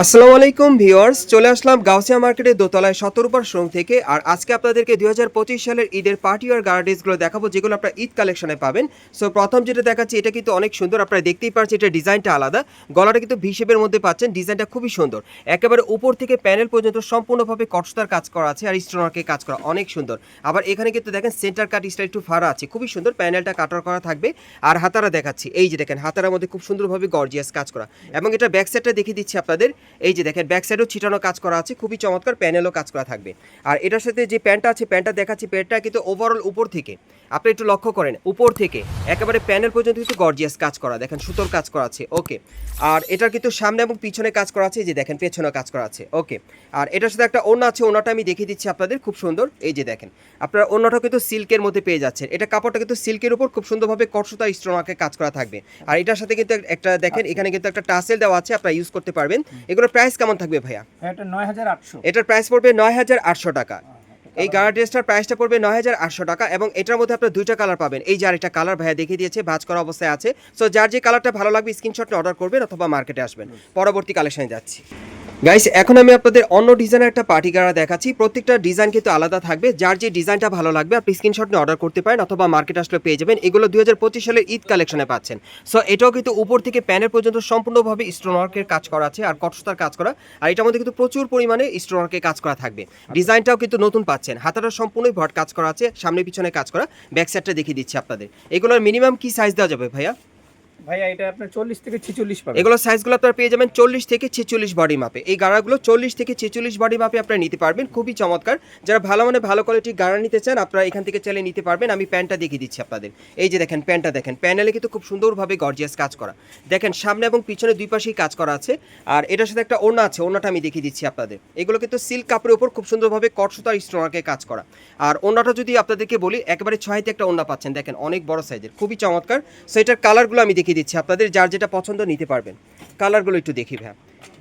আসসালামু আলাইকুম ভিউয়ার্স, চলে আসলাম গাউসিয়া মার্কেটের দোতলায় সতরূপার শোরুম থেকে। আর আজকে আপনাদেরকে দুই হাজার পঁচিশ সালের ঈদের পার্টি আর গার্ডেসগুলো দেখাবো, যেগুলো আপনারা ঈদ কালেকশনে পাবেন। সো প্রথম যেটা দেখাচ্ছি, এটা কিন্তু অনেক সুন্দর, আপনারা দেখতেই পাচ্ছেন এটা ডিজাইনটা আলাদা। গলাটা কিন্তু ভিশেপের মধ্যে পাচ্ছেন, ডিজাইনটা খুবই সুন্দর। একেবারে উপর থেকে প্যানেল পর্যন্ত সম্পূর্ণভাবে কটস্তার কাজ করা আছে, আর স্টোনারকে কাজ করা অনেক সুন্দর। আবার এখানে কিন্তু দেখেন সেন্টার কাট স্টাইল একটু ফাড়া আছে, খুবই সুন্দর প্যানেলটা কাটার করা থাকবে। আর হাতারা দেখাচ্ছি, এই যে দেখেন, হাতারার মধ্যে খুব সুন্দরভাবে গর্জিয়াস কাজ করা। এবং এটা ব্যাক সাইডটা দেখিয়ে দিচ্ছি আপনাদের। এই যে দেখেন ব্যাক সাইডও ছিটানো কাজ করা আছে খুবই চমৎকার প্যানেলও কাজ করা থাকবে। আর এটার সাথে যে প্যান্টটা আছে প্যান্টটা দেখাচ্ছি প্যান্টটা কিন্তু ওভারঅল উপর থেকে। আপনি একটু লক্ষ্য করেন উপর থেকে একেবারে প্যানেল পর্যন্ত কিন্তু গর্জিয়াস কাজ করা দেখেন সুতোর কাজ করা আছে ওকে আর এটার কিন্তু সামনে এবং পিছনে কাজ করা আছে এই যে দেখেন পেছনে কাজ করা আছে ওকে আর এটার সাথে একটা ওড়না আছে ওড়নাটা আমি দেখিয়ে দিচ্ছি আপনাদের খুব সুন্দর এই যে দেখেন। আপনারা ওড়নাটা কিন্তু সিল্কের মধ্যে পেয়ে যাচ্ছেন। এটা কাপড়টা কিন্তু সিল্কের উপর খুব সুন্দরভাবে কটসুতা স্টোনাকে কাজ করা থাকবে। আর এটার সাথে কিন্তু একটা দেখেন এখানে কিন্তু একটা টাসেল দেওয়া আছে আপনারা ইউজ করতে পারবেন। এগুলোর প্রাইস কেমন থাকবে ভাইয়া? এটা নয় হাজার আটশো। এটার প্রাইস পড়বে নয় হাজার আটশো টাকা। এই গাড়া ড্রেসটার প্রাইসটা পড়বে নয় হাজার আটশো টাকা এবং এটার মধ্যে আপনার দুইটা কালার পাবেন। এই যার আরেকটা কালার ভাইয়া দেখিয়ে দিয়েছে ভাজ করা অবস্থায় আছে। সো যার যে কালারটা ভালো লাগবে স্ক্রিনশটটা অর্ডার করবেন অথবা মার্কেটে আসবেন। পরবর্তী কালেকশনে যাচ্ছি। গাইস এখন আমি আপনাদের অন্য ডিজাইনের একটা পার্টি গাড়া দেখাচ্ছি। প্রত্যেকটা ডিজাইন কিন্তু আলাদা থাকবে। যার যে ডিজাইনটা ভালো লাগবে, আপনি স্ক্রিনশট নিয়ে অর্ডার করতে পারেন অথবা মার্কেট আসলে পেয়ে যাবেন। এগুলো দুই সালের ঈদ কালেকশনে পাচ্ছেন। সো এটাও কিন্তু উপর থেকে প্যানের পর্যন্ত সম্পূর্ণভাবে স্টোনওয়ার্কের কাজ করা আছে আর কটসতার কাজ করা। আর এটার মধ্যে কিন্তু প্রচুর পরিমাণে স্টোনওয়ার্কের কাজ করা থাকবে। ডিজাইনটাও কিন্তু নতুন পাচ্ছেন। হাতাটা সম্পূর্ণই ভট কাজ করা আছে, সামনে পিছনে কাজ করা। ব্যাক সাইডটা দেখিয়ে দিচ্ছি আপনাদের। এগুলোর মিনিমাম কি সাইজ দেওয়া যাবে ভাইয়া? ভাইয়া, এটা আপনার চল্লিশ থেকে ছিচল্লিশ পাবেন। এগুলো সাইজগুলো আপনারা পেয়ে যাবেন চল্লিশ থেকে ছেচল্লিশ বডি মাপে এই গাড়াগুলো চল্লিশ থেকে ছেচল্লিশ বডি মাপে আপনারা নিতে পারবেন। খুবই চমৎকার। যারা ভালো মানে ভালো কোয়ালিটির গাড়া নিতে চান, আপনারা এখান থেকে চাইলে নিতে পারবেন। আমি প্যান্টটা দেখিয়ে দিচ্ছি আপনাদের। এই যে দেখেন, প্যান্টটা দেখেন। প্যানেলে কিন্তু খুব সুন্দরভাবে গর্জিয়াস কাজ করা। দেখেন, সামনে এবং পিছনে দুই পাশেই কাজ করা আছে। আর এটার সাথে একটা ওড়না আছে, ওড়নাটা আমি দেখিয়ে দিচ্ছি আপনাদের। এগুলো কিন্তু সিল্ক কাপড়ের উপর খুব সুন্দরভাবে কটসুতার স্টোনারকে কাজ করা। আর ওড়নাটা যদি আপনাদেরকে বলি, একেবারে ছয়তে একটা ওড়না পাচ্ছেন। দেখেন, অনেক বড় সাইজের খুবই চমৎকার। সো এটার কালারগুলো আমি দেখিয়ে দিচ্ছি। আপনাদের যার যেটা পছন্দ নিতে পারবেন। কালারগুলো একটু দেখি ভাইয়া।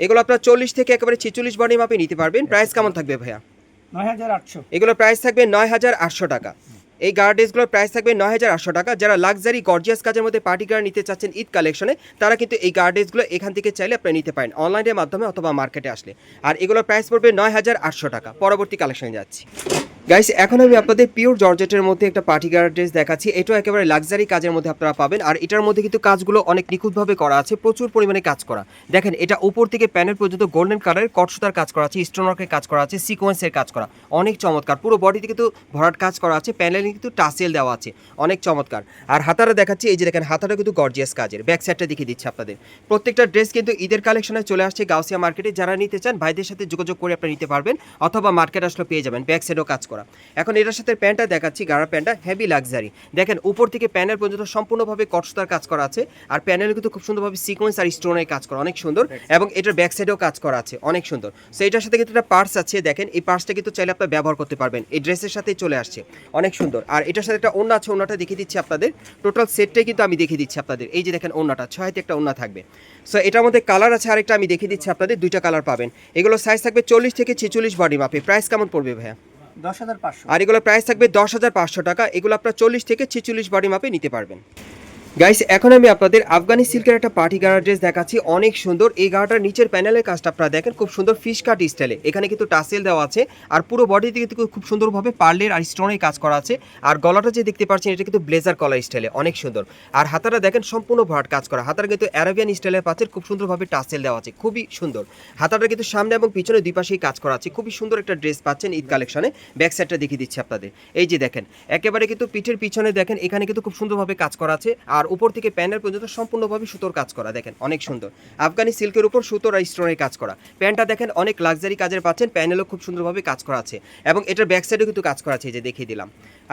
এগুলো আপনার চল্লিশ থেকে একেবারে ছেচল্লিশ বডি মাপে নিতে পারবেন। প্রাইস কেমন থাকবে ভাইয়া? নয় হাজার আটশো। এগুলোর প্রাইস থাকবে নয় হাজার আটশো টাকা। এই গার্ডেসগুলোর প্রাইস থাকবে নয় হাজার আটশো টাকা। যারা লাক্সারি গর্জিয়াস কাজের মধ্যে পার্টি গার্ড নিতে চাচ্ছেন ঈদ কালেকশনে তারা কিন্তু এই গার্ডেসগুলো এখান থেকে চাইলে আপনি নিতে পারেন। অনলাইনের মাধ্যমে অথবা মার্কেটে আসলে। আর এগুলোর প্রাইস পড়বে নয় হাজার আটশো টাকা। পরবর্তী কালেকশনে যাচ্ছি। গাইস এখন আমি আপনাদের পিওর জর্জেটের মধ্যে একটা পার্টি গার্ড ড্রেস দেখাচ্ছি। এটাও একেবারে লাক্সারি কাজের মধ্যে আপনারা পাবেন। আর এটার মধ্যে কিন্তু কাজগুলো অনেক নিখুঁতভাবে করা আছে। প্রচুর পরিমাণে কাজ করা। দেখেন, এটা উপর থেকে প্যানেল পর্যন্ত গোল্ডেন কালারের কটসুতার কাজ করা আছে স্টোনওয়ার্কের কাজ করা আছে সিকোয়েন্সের কাজ করা। অনেক চমৎকার। পুরো বডিতে কিন্তু ভরাট কাজ করা আছে। প্যানেলে কিন্তু টাসেল দেওয়া আছে। অনেক চমৎকার। আর হাতারা দেখাচ্ছি, এই যে দেখেন হাতাটা কিন্তু গর্জিয়াস কাজের। ব্যাক সাইডটা দেখিয়ে দিচ্ছে আপনাদের। প্রত্যেকটা ড্রেস কিন্তু ঈদের কালেকশনে চলে আসছে গাউসিয়া মার্কেটে যারা নিতে চান, ভাইদের সাথে যোগাযোগ করে আপনি নিতে পারবেন। অথবা মার্কেট আসলে পেয়ে যাবেন। ব্যাক সাইডও কাজ করা। এখন এটার সাথে প্যান্টটা দেখাচ্ছি গাড়া প্যান্টটা হেভি লাক্সারি দেখেন উপর থেকে প্যানেল পর্যন্ত সম্পূর্ণভাবে কটসতার কাজ করা আছে আর প্যানেল কিন্তু খুব সুন্দরভাবে সিকোয়েন্স আর স্টোনের কাজ করা অনেক সুন্দর এবং এটার ব্যাক সাইডেও কাজ করা আছে অনেক সুন্দর। সো এটার সাথে কিন্তু একটা পার্স আছে দেখেন এই পার্সটা কিন্তু চাইলে আপনার ব্যবহার করতে পারবেন। এই ড্রেসের সাথে চলে আসছে অনেক সুন্দর। আর এটার সাথে একটা ওন্না আছে ওন্নাটা দেখিয়ে দিচ্ছি আপনাদের। টোটাল সেটটাই কিন্তু আমি দেখিয়ে দিচ্ছি আপনাদের। এই যে দেখেন ওন্নাটা ছয়তে একটা ওন্না থাকবে। সো এটার মধ্যে কালার আছে আরেকটা আমি দেখিয়ে দিচ্ছি আপনাদের দুইটা কালার পাবেন। এগুলো সাইজ থাকবে চল্লিশ থেকে ছেচল্লিশ বডি মাপে। প্রাইস কেমন পড়বে ভাইয়া? আর এগুলোর প্রাইস থাকবে দশ হাজার পাঁচশো টাকা। এগুলো আপনার চল্লিশ থেকে ছেচল্লিশ বডি মাপে নিতে পারবেন। গাইস এখন আমি আপনাদের আফগানি সিল্কের একটা পার্টি গাড়া ড্রেস দেখাচ্ছি। অনেক সুন্দর। এই গাড়াটার নিচের প্যানেলের কাজটা আপনারা দেখেন, খুব সুন্দর ফিশ কাট স্টাইলে এখানে কিন্তু টাসেল দেওয়া আছে। আর পুরো বডিতে কিন্তু খুব সুন্দরভাবে পার্লের আর স্টোনের কাজ করা আছে। আর গলাটা যে দেখতে পাচ্ছেন, এটা কিন্তু ব্লেজার কলার স্টাইলে অনেক সুন্দর। আর হাতাটা দেখেন, সম্পূর্ণ ভরাট কাজ করা। হাতার কিন্তু অ্যারাবিয়ান স্টাইলের পাচ্ছেন, খুব সুন্দরভাবে টাসেল দেওয়া আছে। খুবই সুন্দর। হাতাটা কিন্তু সামনে এবং পিছনে দুই পাশেই কাজ করা আছে। খুবই সুন্দর একটা ড্রেস পাচ্ছেন ঈদ কালেকশনে ব্যাক সাইডটা দেখিয়ে দিচ্ছি আপনাদের। এই যে দেখেন, একেবারে কিন্তু পিঠের পিছনে দেখেন, এখানে কিন্তু খুব সুন্দরভাবে কাজ করা আছে। আর উপর থেকে প্যানের পর্যন্ত সম্পূর্ণভাবে সুতোর কাজ করা, দেখেন, অনেক সুন্দর। আফগানি সিল্কের উপর সুতোর আর স্টোনের কাজ করা। প্যান্টটা, দেখেন, অনেক লাক্সারি কাজের পাচ্ছেন প্যানেলও খুব সুন্দরভাবে কাজ করা আছে। এবং এটার ব্যাক সাইডেও কিন্তু কাজ করা আছে যে দেখিয়ে দিলাম।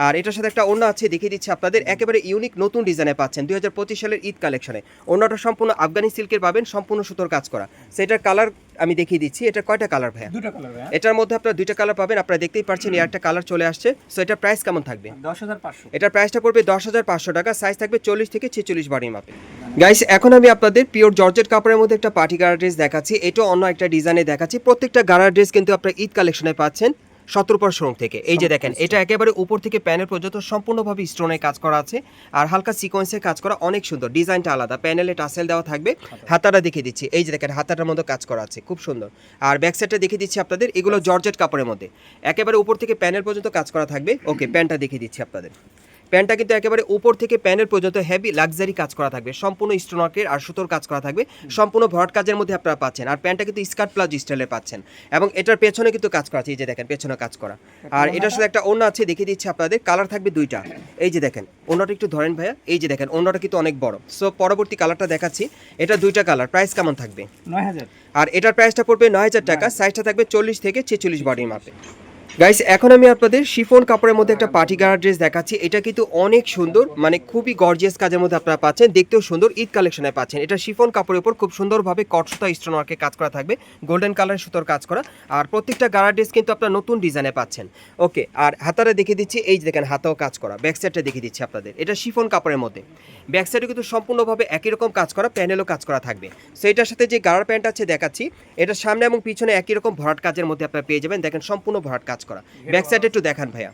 আর এটার সাথে একটা অন্য আছে, দেখিয়ে দিচ্ছি আপনাদের, একেবারে ইউনিক নতুন ডিজাইনে পাচ্ছেন দু হাজার পঁচিশ সালের ঈদ কালেকশনে অন্যটা সম্পূর্ণ আফগানি সিল্কের পাবেন, সম্পূর্ণ সুতোর কাজ করা। সেটার কালার আমি দেখিয়ে দিচ্ছি এটা কয়টা কালার ভাই দুটো কালার ভাই এটার মধ্যে আপনারা দুইটা কালার পাবেন আপনারা দেখতেই পারছেন একটা কালার চলে আসছে। সো এটা প্রাইস কেমন থাকবে? দশ হাজার পাঁচশো। এটার প্রাইসটা পড়বে দশ হাজার পাঁচশো টাকা সাইজ থাকবে চল্লিশ থেকে ছেচল্লিশ বাড়ির মাপে গাইস এখন আমি আপনাদের পিওর জর্জেট কাপড়ের মধ্যে একটা পার্টি গারা ড্রেস দেখাচ্ছি এটা অন্য একটা ডিজাইনে দেখাচ্ছি। প্রত্যেকটা গারা ড্রেস কিন্তু আপনারা ঈদ কালেকশনে পাচ্ছেন। সতেরো পার্সেন্ট থেকে। এই যে দেখেন এটা একেবারে উপর থেকে প্যানেল পর্যন্ত সম্পূর্ণভাবে স্টোনের কাজ করা আছে। আর হালকা সিকোয়েন্সের কাজ করা অনেক সুন্দর ডিজাইনটা আলাদা। প্যানেলে টাসেল দেওয়া থাকবে। হাতাটা দেখিয়ে দিচ্ছি। এই যে দেখেন হাতাটার মধ্যে কাজ করা আছে খুব সুন্দর। আর ব্যাক সাইডটা দেখিয়ে দিচ্ছি আপনাদের এগুলো জর্জেট কাপড়ের মধ্যে। একেবারে উপর থেকে প্যানেল পর্যন্ত কাজ করা থাকবে। ওকে প্যান্টটা দেখিয়ে দিচ্ছি আপনাদের। প্যান্টটা কিন্তু একেবারে উপর থেকে প্যানেল পর্যন্ত হেভি লাক্সারি কাজ করা থাকবে সম্পূর্ণ স্টোনওয়ার্কের আর সুতোর কাজ করা থাকবে সম্পূর্ণ ভরাট কাজের মধ্যে আপনারা পাচ্ছেন। আর প্যান্টটা কিন্তু স্কার্ট প্লাজ স্টাইলে পাচ্ছেন। এবং এটার পেছনে কিন্তু কাজ করা আছে এই যে দেখেন পেছনে কাজ করা। আর এটার সাথে একটা অন্য আছে দেখিয়ে দিচ্ছি আপনাদের কালার থাকবে দুইটা। এই যে দেখেন অন্যটা একটু ধরেন ভাইয়া এই যে দেখেন অন্যটা কিন্তু অনেক বড়। সো পরবর্তী কালারটা দেখাচ্ছি এটা দুইটা কালার প্রাইস কেমন থাকবে? নয় হাজার। আর এটার প্রাইসটা পড়বে নয় হাজার টাকা সাইজটা থাকবে চল্লিশ থেকে ছেচল্লিশ বডির মাপে। গাইস এখন আমি আপনাদের শিফন কাপড়ের মধ্যে একটা পার্টি গার্ড ড্রেস দেখাচ্ছি। এটা কিন্তু অনেক সুন্দর মানে খুবই গর্জিয়াস কাজের মধ্যে আপনারা পাচ্ছেন। দেখতেও সুন্দর, ঈদ কালেকশনে পাচ্ছেন। এটা শিফন কাপড়ের উপর খুব সুন্দরভাবে কটসুতা স্টোন ওয়ার্কে কাজ করা থাকবে গোল্ডেন কালার সুতোর কাজ করা। আর প্রত্যেকটা গাড়া ড্রেস কিন্তু আপনারা নতুন ডিজাইনে পাচ্ছেন। ওকে আর হাতারে দেখিয়ে দিচ্ছি, এই যে দেখেন, হাতাও কাজ করা। ব্যাক সাইডটা দেখিয়ে দিচ্ছি আপনাদের। এটা শিফন কাপড়ের মধ্যে। ব্যাক সাইডে কিন্তু সম্পূর্ণভাবে একই রকম কাজ করা, প্যানেলও কাজ করা থাকবে। সো এটার সাথে যে গাড়ার প্যান্ট আছে দেখাচ্ছি, এটা সামনে এবং পিছনে একই রকম ভরাট কাজের মধ্যে আপনারা পেয়ে যাবেন। দেখেন, সম্পূর্ণ ভরাট কাজ করা। ব্যাক সাইডে একটু দেখান ভাইয়া।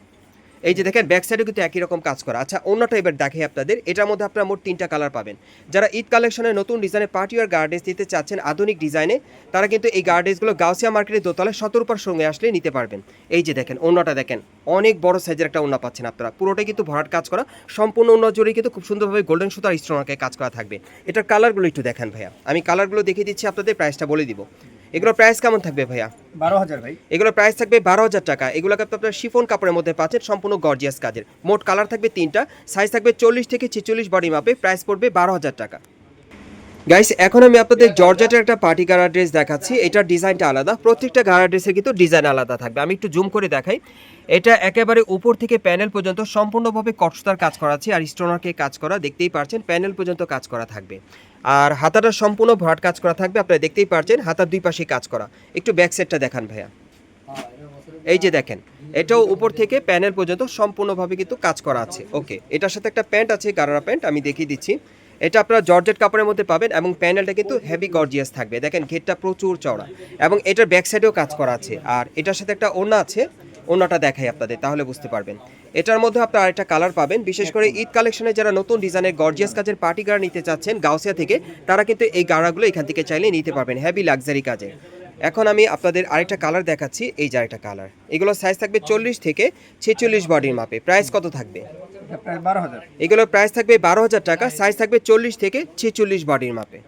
এই যে দেখেন ব্যাক সাইডে কিন্তু একই রকম কাজ করা। আচ্ছা অন্যটা এবার দেখে আপনাদের। এটার মধ্যে আপনারা মোট তিনটা কালার পাবেন। যারা ঈদ কালেকশনের নতুন ডিজাইনের পার্টি আর গার্ডেন্স দিতে চাচ্ছেন আধুনিক ডিজাইনে তারা কিন্তু এই গার্ডেন্সগুলো গাউসিয়া মার্কেটের দোতলায় সতর্কর সঙ্গে আসলে নিতে পারবেন। এই যে দেখেন, অন্যটা দেখেন, অনেক বড় সাইজের একটা অন্য পাচ্ছেন আপনারা। পুরোটাই কিন্তু ভরাট কাজ করা। সম্পূর্ণ অন্য জুড়ে কিন্তু খুব সুন্দরভাবে গোল্ডেন সুতার স্টোনাকে কাজ করা থাকবে। এটার কালারগুলো একটু দেখেন ভাইয়া। আমি কালারগুলো দেখিয়ে দিচ্ছি, আপনাদের প্রাইসটা বলে দিব। এগুলোর প্রাইস কেমন থাকবে ভাইয়া? বারো হাজার ভাই। এগুলো প্রাইস থাকবে বারো হাজার টাকা। এগুলো কিন্তু আপনার শিফোন কাপড়ের মধ্যে পাচ্ছেন সম্পূর্ণ গর্জিয়াস কাজের। মোট কালার থাকবে তিনটা সাইজ থাকবে চল্লিশ থেকে ছেচল্লিশ বডি মাপে প্রাইস পড়বে বারো হাজার টাকা। গাইস এখন আমি আপনাদের জর্জেটের একটা পার্টি গাড়া ড্রেস দেখাচ্ছি। এটার ডিজাইনটা আলাদা। প্রত্যেকটা গাড়া ড্রেসের কিন্তু ডিজাইন আলাদা থাকবে। আমি একটু জুম করে দেখাই। এটা একেবারে উপর থেকে প্যানেল পর্যন্ত সম্পূর্ণভাবে কটসতার কাজ করা আছে আর স্টোনারকে কাজ করা, দেখতেই পারছেন প্যানেল পর্যন্ত কাজ করা থাকবে। আর হাতাটা সম্পূর্ণ ভরাট কাজ করা থাকবে, আপনারা দেখতেই পারছেন, হাতার দুই পাশে কাজ করা। একটু ব্যাক সাইডটা দেখান ভাইয়া। এই যে দেখেন, এটাও উপর থেকে প্যানেল পর্যন্ত সম্পূর্ণভাবে কিন্তু কাজ করা আছে। ওকে এটার সাথে একটা প্যান্ট আছে, গারারা প্যান্ট আমি দেখিয়ে দিচ্ছি। এটা আপনারা জর্জেট কাপড়ের মধ্যে পাবেন এবং প্যানেলটা কিন্তু হেভি গর্জিয়াস থাকবে। দেখেন ঘেরটা প্রচুর চওড়া এবং এটার ব্যাক সাইডেও কাজ করা আছে। আর এটার সাথে একটা ওনা আছে ওনাটা দেখাই আপনাদের তাহলে বুঝতে পারবেন। এটার মধ্যে আপনার আরেকটা কালার পাবেন বিশেষ করে ঈদ কালেকশনে যারা নতুন ডিজাইনের গর্জিয়াস কাজের পার্টি গাড়া নিতে চাচ্ছেন গাউসিয়া থেকে তারা কিন্তু এই গাড়াগুলো এখান থেকে চাইলে নিতে পারবেন হেভি লাক্সারি কাজে এখন আমি আপনাদের আরেকটা কালার দেখাচ্ছি এই যে আরেকটা কালার এগুলোর সাইজ থাকবে চল্লিশ থেকে ছেচল্লিশ বডির মাপে। প্রাইস কত থাকবে? এগুলোর প্রাইস থাকবে বারো হাজার টাকা সাইজ থাকবে চল্লিশ থেকে ছেচল্লিশ বডির মাপে।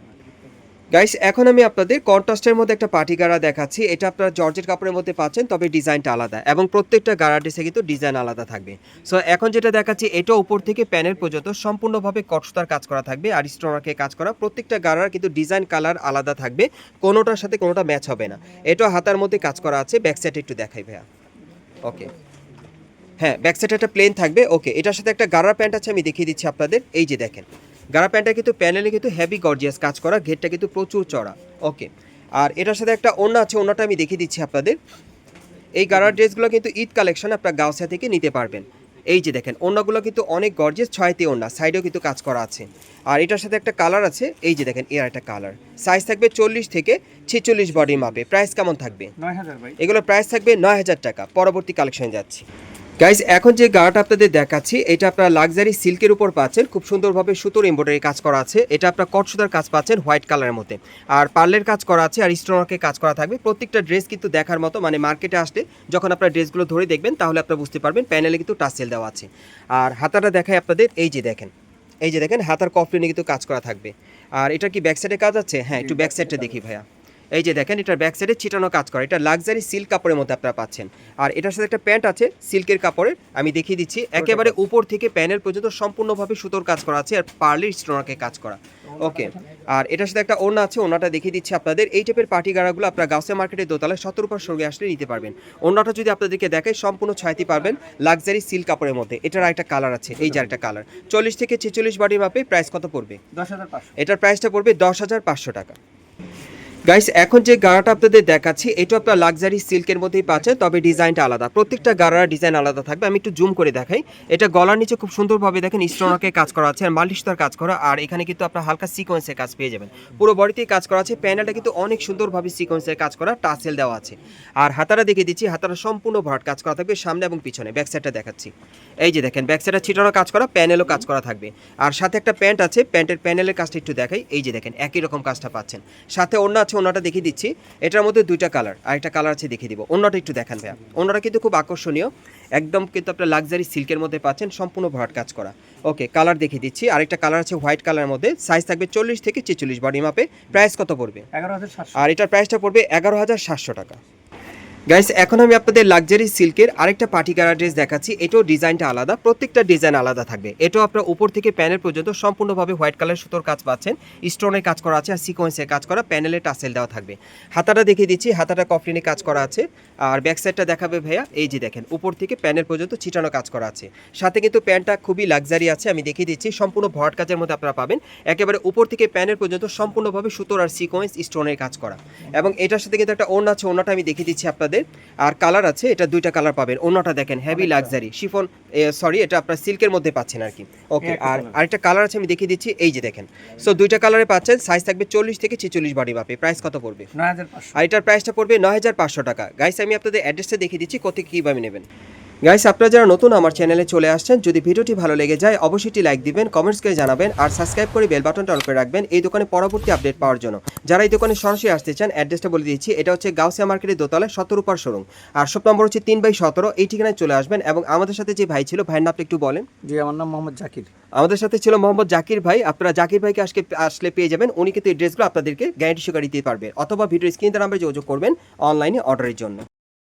গাইস এখন আমি আপনাদের কন্ট্রাস্টের মধ্যে একটা পার্টি গাড়া দেখাচ্ছি। এটা আপনারা জর্জের কাপড়ের মধ্যে পাচ্ছেন, তবে ডিজাইনটা আলাদা এবং প্রত্যেকটা গাড়া ড্রেসে কিন্তু ডিজাইন আলাদা থাকবে। সো এখন যেটা দেখাচ্ছি, এটা উপর থেকে প্যানেল পর্যন্ত সম্পূর্ণভাবে কটসতার কাজ করা থাকবে, আর স্টোনারকে কাজ করা, প্রত্যেকটা গাড়ার কিন্তু ডিজাইন কালার আলাদা থাকবে, কোনোটার সাথে কোনোটা ম্যাচ হবে না। এটাও হাতার মধ্যে কাজ করা আছে, ব্যাক সাইড একটু দেখাই ভাইয়া। ওকে হ্যাঁ ব্যাক সাইডে একটা প্লেন থাকবে ওকে এটার সাথে একটা গাড়ার প্যান্ট আছে, আমি দেখিয়ে দিচ্ছি আপনাদের। এই যে দেখেন গাড়া প্যান্টটা কিন্তু প্যানেলে কিন্তু হেভি গর্জিয়াস কাজ করা ঘেরটা কিন্তু প্রচুর চড়া। ওকে আর এটার সাথে একটা ওড়না আছে ওড়নাটা আমি দেখিয়ে দিচ্ছি আপনাদের। এই গাড়ার ড্রেসগুলো কিন্তু ঈদ কালেকশন আপনার গাউসিয়া থেকে নিতে পারবেন। এই যে দেখেন ওড়নাগুলো কিন্তু অনেক গর্জিয়াস ছয়তে ওড়না সাইডেও কিন্তু কাজ করা আছে। আর এটার সাথে একটা কালার আছে এই যে দেখেন এর একটা কালার সাইজ থাকবে চল্লিশ থেকে ছেচল্লিশ বডির মাপে। প্রাইস কেমন থাকবে? নয় হাজার এগুলো প্রাইস থাকবে নয় হাজার টাকা। পরবর্তী কালেকশনে যাচ্ছি। গাইজ এখন যে গাড়াটা আপনাদের দেখাচ্ছি এটা আপনারা লাক্সারি সিল্কের উপর পাচ্ছেন। খুব সুন্দরভাবে সুতোর এমব্রয়ডারি কাজ করা আছে। এটা আপনার কট সুতার কাজ পাচ্ছেন হোয়াইট কালারের মধ্যে। আর পার্লের কাজ করা আছে আর স্টোনারকে কাজ করা থাকবে। প্রত্যেকটা ড্রেস কিন্তু দেখার মতো মানে মার্কেটে আসলে যখন আপনার ড্রেসগুলো ধরে দেখবেন তাহলে আপনারা বুঝতে পারবেন প্যানেলে কিন্তু টাসেল দেওয়া আছে। আর হাতাটা দেখায় আপনাদের এই যে দেখেন। এই যে দেখেন হাতার কফলিনে কিন্তু কাজ করা থাকবে। আর এটা কি ব্যাক সাইডে কাজ আছে? হ্যাঁ একটু ব্যাক সাইডটা দেখি ভাইয়া। এই যে দেখেন এটার ব্যাক সাইডে ছিটানো কাজ করে। এটা লাক্সারি সিল্ক কাপড়ের মধ্যে আপনারা পাচ্ছেন। আর এটার সাথে একটা প্যান্ট আছে সিল্কের কাপড়ের। আমি দেখিয়ে দিচ্ছি একেবারে উপর থেকে প্যানেল পর্যন্ত সম্পূর্ণভাবে সুতোর কাজ করা আছে আর পার্লের স্টোনারকে কাজ করা। ওকে আর এটার সাথে একটা ওড়না আছে ওড়নাটা দেখিয়ে দিচ্ছি আপনাদের। এই টাইপের পার্টি গাড়াগুলো আপনারা গাউসে মার্কেটের দোতলায় সতেরো উপর সঙ্গে আসলে নিতে পারবেন। ওড়নাটা যদি আপনাদেরকে দেখায় সম্পূর্ণ ছয়তি পারবেন লাক্সারি সিল্ক কাপড়ের মধ্যে। এটার একটা কালার আছে এই যে একটা কালার চল্লিশ থেকে ছেচল্লিশ বাড়ির মাপে প্রাইস কত পড়বে? দশ হাজার এটার প্রাইসটা পড়বে দশ হাজার পাঁচশো টাকা। গাইস এখন যে গাড়াটা আপনাদের দেখাচ্ছি এটা আপনার লাক্সারি সিল্কের মধ্যেই পাচ্ছে তবে ডিজাইনটা আলাদা। প্রত্যেকটা গাড়ার ডিজাইন আলাদা থাকবে, আমি একটু জুম করে দেখাই। এটা গলার নিচে খুব সুন্দরভাবে দেখেন স্টোনাকে কাজ করা আছে আর মালিশতার কাজ করা, আর এখানে কিন্তু আপনার হালকা সিকোয়েন্সের কাজ পেয়ে যাবেন। পুরো বডিতেই কাজ করা আছে প্যানেলটা কিন্তু অনেক সুন্দরভাবে সিকোয়েন্সের কাজ করা টাসেল দেওয়া আছে। আর হাতারা দেখে দিচ্ছি, হাতারা সম্পূর্ণ ভরাট কাজ করা থাকবে, সামনে এবং পিছনে ব্যাক সাইডটা দেখাচ্ছি। এই যে দেখেন ব্যাক সাইডটা ছিটানো কাজ করা প্যানেলও কাজ করা থাকবে। আর সাথে একটা প্যান্ট আছে প্যান্টের প্যানেলের কাজটা একটু দেখাই, এই যে দেখেন, একই রকম কাজটা পাচ্ছেন। সাথে অন্য আছে অন্যটা দেখিয়ে দিচ্ছি। এটার মধ্যে দুইটা কালার আর একটা কালার আছে দেখিয়ে দিব। অন্যটা একটু দেখান ভাইয়া। অন্যটা কিন্তু খুব আকর্ষণীয়। একদম কিন্তু আপনার লাক্সারি সিল্কের মধ্যে পাচ্ছেন সম্পূর্ণ ভরাট কাজ করা। ওকে কালার দেখিয়ে দিচ্ছি। আরেকটা কালার আছে হোয়াইট কালারের মধ্যে। সাইজ থাকবে চল্লিশ থেকে ছেচল্লিশ বডি মাপে প্রাইস কত পড়বে? এগারো হাজার আর এটার প্রাইসটা পড়বে এগারো হাজার সাতশো টাকা। গাইস এখন আমি আপনাদের লাক্সারি সিল্কের আরেকটা পার্টি কালার ড্রেস দেখাচ্ছি। এটাও ডিজাইনটা আলাদা, প্রত্যেকটা ডিজাইন আলাদা থাকবে। এটাও আপনার উপর থেকে প্যানেল পর্যন্ত সম্পূর্ণভাবে হোয়াইট কালার সুতোর কাজ পাচ্ছেন। স্টোনের কাজ করা আছে আর সিকোয়েন্সের কাজ করা প্যানেলে টাসেল দেওয়া থাকবে। হাতাটা দেখিয়ে দিচ্ছি, হাতাটা কফলিনে কাজ করা আছে। আর ব্যাক সাইডটা দেখাবে ভাইয়া, এই যে দেখেন, উপর থেকে প্যানেল পর্যন্ত ছিটানো কাজ করা আছে। সাথে কিন্তু প্যান্টটা খুবই লাক্সারি আছে, আমি দেখিয়ে দিচ্ছি, সম্পূর্ণ ভরাট কাজের মধ্যে আপনারা পাবেন। একেবারে উপর থেকে প্যানেল পর্যন্ত সম্পূর্ণভাবে সুতোর আর সিকোয়েন্স স্টোনের কাজ করা। এবং এটার সাথে কিন্তু একটা ওড়না আছে, ওড়নাটা আমি দেখিয়ে দিচ্ছি আপনাদের আর কালার আছে এটা দুইটা কালার পাবেন। অন্যটা দেখেন হেভি লাক্সারি শিফন সরি এটা আপনার সিল্কের মধ্যে পাচ্ছেন আর কি। ওকে আর colour। আরেকটা কালার আছে আমি দেখিয়ে দিচ্ছি এই যে দেখেন। সো দুইটা কালারে পাচ্ছেন সাইজ থাকবে চল্লিশ থেকে ছেচল্লিশ বাড়ি বাপে প্রাইস কত পড়বে? আর এটার প্রাইসটা পড়বে নয় হাজার পাঁচশো টাকা। গাইস আমি আপনাদের অ্যাড্রেসটা দেখিয়ে দিচ্ছি কত কীভাবে নেবেন। গাইস আপনারা যারা নতুন আমার চ্যানেলে চলে আসছেন যদি ভিডিওটি ভালো লেগে যায় অবশ্যই লাইক দিবেন কমেন্টস করে জানাবেন আর সাবস্ক্রাইব করে বেল বাটনটা অন করে রাখবেন এই দোকানে পরবর্তী আপডেট পাওয়ার জন্য। যারা এই দোকানে সরাসরি আসতে চান অ্যাড্রেসটা বলে দিচ্ছি এটা হচ্ছে গাউসিয়া মার্কেটের দোতলায় সতেরো পার শোরুম আর শপ নম্বর হচ্ছে তিন বাই সতেরো এই ঠিকানায় চলে আসবেন এবং আমাদের সাথে যে ভাই ছিল ভাইয়ের নামটা একটু বলেন। জি আমার নাম মোহাম্মদ জাকির। আমাদের সাথে ছিল মোহাম্মদ জাকির ভাই আপনারা জাকির ভাইকে আজকে আসলে পেয়ে যাবেন উনি কিন্তু এই ড্রেসগুলো আপনাদেরকে গ্যারান্টি সহকারে দিতে পারবে। অথবা ভিডিও স্ক্রিন নাম্বারে যোগাযোগ করবেন অনলাইনে অর্ডারের জন্য।